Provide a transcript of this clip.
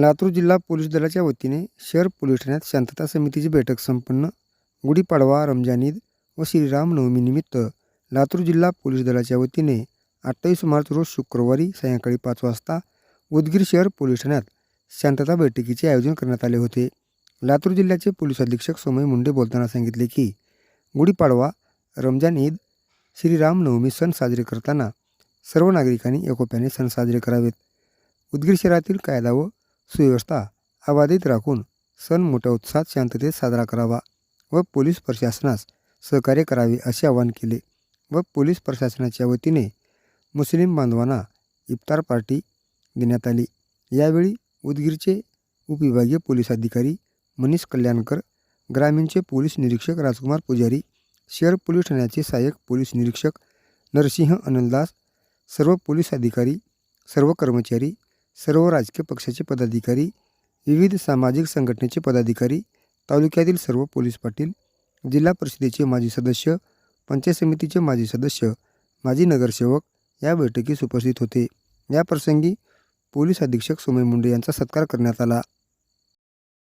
लातूर जिल्हा पोलीस दलाच्या वतीने शहर पोलीस ठाण्यात शांतता समितीची बैठक संपन्न. गुढीपाडवा रमजान ईद व श्रीरामनवमीनिमित्त लातूर जिल्हा पोलीस दलाच्या वतीने अठ्ठावीस मार्च रोज शुक्रवारी सायंकाळी पाच वाजता उदगीर शहर पोलीस ठाण्यात शांतता बैठकीचे आयोजन करण्यात आले होते. लातूर जिल्ह्याचे पोलीस अधीक्षक सोमय मुंडे बोलताना सांगितले की गुढीपाडवा रमजान ईद श्रीरामनवमी सण साजरे करताना सर्व नागरिकांनी एकोप्याने सण साजरे करावेत. उदगीर शहरातील कायदा व सुव्यवस्था अबाधित राखून सण मोठ्या उत्साहात शांततेत साजरा करावा व पोलीस प्रशासनास सहकार्य करावे असे आवाहन केले व पोलीस प्रशासनाच्या वतीने मुस्लिम बांधवांना इफ्तार पार्टी देण्यात आली. यावेळी उदगीरचे उपविभागीय पोलीस अधिकारी मनीष कल्याणकर ग्रामीणचे पोलीस निरीक्षक राजकुमार पुजारी शहर पोलीस ठाण्याचे सहाय्यक पोलीस निरीक्षक नरसिंह अनंतदास सर्व पोलीस अधिकारी सर्व कर्मचारी सर्व राजकीय पक्षाचे पदाधिकारी विविध सामाजिक संघटनेचे पदाधिकारी तालुक्यातील सर्व पोलीस पाटील जिल्हा परिषदेचे माजी सदस्य पंचायत समितीचे माजी सदस्य माजी नगरसेवक या बैठकीस उपस्थित होते. याप्रसंगी पोलीस अधीक्षक सोमय मुंडे यांचा सत्कार करण्यात आला.